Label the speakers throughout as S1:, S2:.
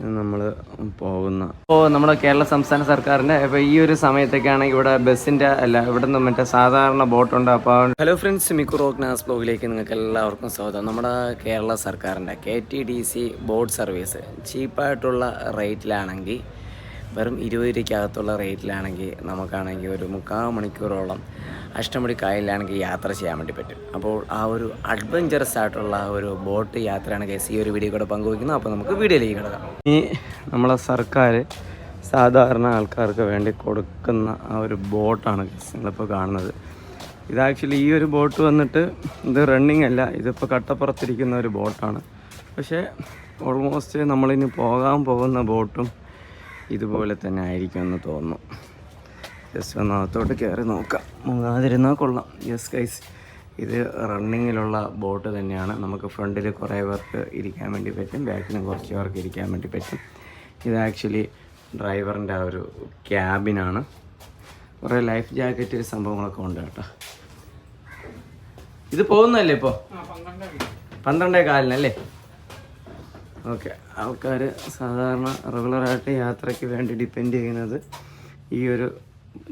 S1: നമ്മൾ പോകുന്ന ഇപ്പോൾ നമ്മുടെ കേരള സംസ്ഥാന സർക്കാരിന്റെ ഇപ്പോൾ ഈ ഒരു സമയത്തേക്കാണ് ഇവിടെ ബസ്സിന്റെ അല്ല ഇവിടെ നിന്ന് മറ്റേ സാധാരണ ബോട്ടുണ്ട് അപ്പോൾ ഹലോ ഫ്രണ്ട്സ് മിക്കു റോക്നാസ് ബ്ലോഗിലേക്ക് നിങ്ങൾക്ക് എല്ലാവർക്കും സ്വാഗതം. നമ്മുടെ കേരള സർക്കാരിന്റെ K T D C boat service ചീപ്പായിട്ടുള്ള റേറ്റിലാണെങ്കിൽ വെറും ഇരുപത് രൂപയ്ക്കകത്തുള്ള റേറ്റിലാണെങ്കിൽ നമുക്കാണെങ്കിൽ ഒരു മുക്കാൽ മണിക്കൂറോളം അഷ്ടമുടി കായലിലാണെങ്കിൽ യാത്ര ചെയ്യാൻ വേണ്ടി പറ്റും. അപ്പോൾ ആ ഒരു അഡ്വഞ്ചറസ് ആയിട്ടുള്ള ഒരു ബോട്ട് യാത്രയാണ് കേസ് ഈ ഒരു വീഡിയോ കൂടെ പങ്കുവയ്ക്കുന്നത്. അപ്പോൾ നമുക്ക് വീഡിയോയിലേക്ക് കിടക്കാം. ഈ നമ്മളെ സർക്കാർ സാധാരണ ആൾക്കാർക്ക് വേണ്ടി കൊടുക്കുന്ന ആ ഒരു ബോട്ടാണ് നിങ്ങളിപ്പോൾ കാണുന്നത്. ഇത് ആക്ച്വലി ഈ ഒരു ബോട്ട് വന്നിട്ട് ഇത് റണ്ണിങ് അല്ല ഇതിപ്പോൾ കട്ടപ്പുറത്തിരിക്കുന്ന ഒരു ബോട്ടാണ്. പക്ഷേ ഓൾമോസ്റ്റ് നമ്മളിനി പോകാൻ പോകുന്ന ബോട്ടും ഇതുപോലെ തന്നെ ആയിരിക്കും എന്ന് തോന്നുന്നു. ജസ്റ്റ് ഒന്ന് അകത്തോട്ട് കയറി നോക്കാം. മുങ്ങാതിരുന്നാൽ കൊള്ളാം. യെസ് ഗൈസ് ഇത് റണ്ണിങ്ങിലുള്ള ബോട്ട് തന്നെയാണ്. നമുക്ക് ഫ്രണ്ടിൽ കുറേ പേർക്ക് ഇരിക്കാൻ വേണ്ടി പറ്റും. ബാക്കിലും കുറച്ച് പേർക്ക് ഇരിക്കാൻ വേണ്ടി പറ്റും. ഇത് ആക്ച്വലി ഡ്രൈവറിന്റെ ആ ഒരു ക്യാബിനാണ് കുറേ ലൈഫ് ജാക്കറ്റ് സംഭവങ്ങളൊക്കെ ഉണ്ട് കേട്ടോ. ഇത് പോകുന്നതല്ലേ ഇപ്പോൾ പന്ത്രണ്ടേ കാലിനല്ലേ? ഓക്കെ. ആൾക്കാർ സാധാരണ റെഗുലറായിട്ട് യാത്രയ്ക്ക് വേണ്ടി ഡിപ്പെൻഡ് ചെയ്യുന്നത് ഈ ഒരു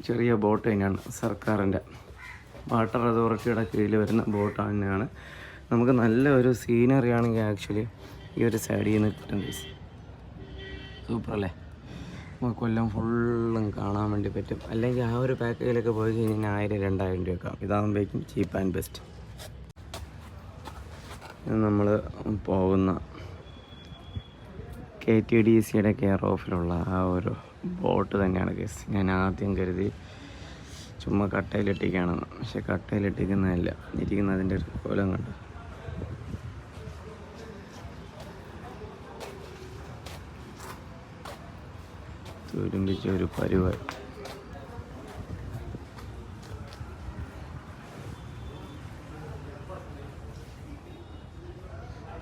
S1: ചെറിയ ബോട്ട് തന്നെയാണ്. സർക്കാരിന്റെ വാട്ടർ അതോറിറ്റിയുടെ കീഴിൽ വരുന്ന ബോട്ട് തന്നെയാണ്. നമുക്ക് നല്ല ഒരു സീനറി ആണെങ്കിൽ ആക്ച്വലി ഈ ഒരു സൈഡിൽ നിന്ന് കിട്ടും സൂപ്പർ അല്ലേ? നമുക്ക് കൊല്ലം ഫുള്ളും കാണാൻ വേണ്ടി പറ്റും. അല്ലെങ്കിൽ ആ ഒരു പാക്കേജിലൊക്കെ പോയി കഴിഞ്ഞാൽ ആയിരം രണ്ടായിരം രൂപ ആവും. ഇതാകുമ്പോഴേക്കും ചീപ്പ് ആൻഡ് ബെസ്റ്റ് നമ്മൾ പോകുന്ന കെ ടി ഡി സിയുടെ കെയർ ഓഫിലുള്ള ആ ഒരു ബോട്ട് തന്നെയാണ് കേസ് ഞാൻ ആദ്യം കരുതി ചുമ്മാ കട്ടയിലിട്ടിക്കുകയാണെന്ന് പക്ഷെ കട്ടയിലിട്ടിക്കുന്നതല്ല ഇരിക്കുന്ന അതിന്റെ ഒരു കോലം കണ്ടു. തുരുമ്പിച്ച ഒരു പരുവായി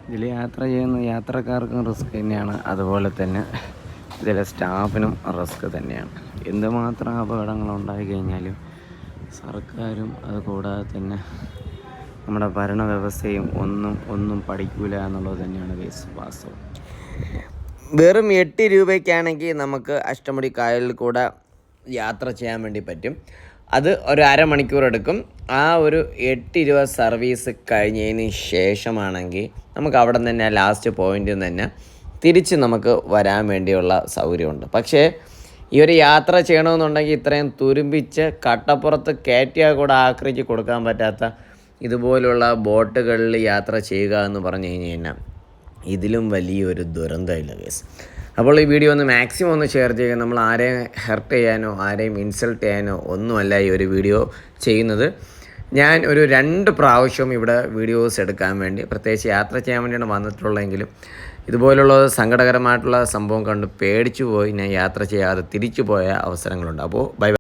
S1: ഇതിൽ യാത്ര ചെയ്യുന്ന യാത്രക്കാർക്കും റിസ്ക് തന്നെയാണ്. അതുപോലെ തന്നെ ഇതിലെ സ്റ്റാഫിനും റിസ്ക് തന്നെയാണ്. എന്തുമാത്രം അപകടങ്ങൾ ഉണ്ടായി കഴിഞ്ഞാലും സർക്കാരും അത് കൂടാതെ തന്നെ നമ്മുടെ ഭരണവ്യവസ്ഥയും ഒന്നും ഒന്നും പഠിക്കൂല എന്നുള്ളത് തന്നെയാണ് വാസ്തവം. വെറും എട്ട് രൂപയ്ക്കാണെങ്കിൽ നമുക്ക് അഷ്ടമുടി കായലിൽ കൂടെ യാത്ര ചെയ്യാൻ വേണ്ടി പറ്റും. അത് ഒരു അരമണിക്കൂർ എടുക്കും. ആ ഒരു എട്ട് ഇരുപത് സർവീസ് കഴിഞ്ഞതിന് ശേഷമാണെങ്കിൽ നമുക്ക് അവിടെ നിന്ന് തന്നെ ലാസ്റ്റ് പോയിന്റിൽ നിന്ന് തന്നെ തിരിച്ച് നമുക്ക് വരാൻ വേണ്ടിയുള്ള സൗകര്യമുണ്ട്. പക്ഷേ ഈ ഒരു യാത്ര ചെയ്യണമെന്നുണ്ടെങ്കിൽ ഇത്രയും തുരുമ്പിച്ച് കട്ടപ്പുറത്ത് കയറ്റിയാൽ കൂടെ ആക്രമിച്ച് കൊടുക്കാൻ പറ്റാത്ത ഇതുപോലുള്ള ബോട്ടുകളിൽ യാത്ര ചെയ്യുക എന്ന് പറഞ്ഞു കഴിഞ്ഞ് കഴിഞ്ഞാൽ ഇതിലും വലിയൊരു ദുരന്തമില്ല കേസ് അപ്പോൾ ഈ വീഡിയോ ഒന്ന് മാക്സിമം ഒന്ന് ഷെയർ ചെയ്യുക. നമ്മൾ ആരെയും ഹെർട്ട് ചെയ്യാനോ ആരെയും ഇൻസൾട്ട് ചെയ്യാനോ ഒന്നുമല്ല ഈ ഒരു വീഡിയോ ചെയ്യുന്നത്. ഞാൻ ഒരു രണ്ട് പ്രാവശ്യം ഇവിടെ വീഡിയോസ് എടുക്കാൻ വേണ്ടി പ്രത്യേകിച്ച് യാത്ര ചെയ്യാൻ വേണ്ടിയാണ് വന്നിട്ടുള്ളതെങ്കിലും ഇതുപോലുള്ള സങ്കടകരമായിട്ടുള്ള സംഭവം കണ്ട് പേടിച്ചു പോയി. ഞാൻ യാത്ര ചെയ്യാതെ തിരിച്ചു പോയ അവസരങ്ങളുണ്ട്. അപ്പോൾ ബൈ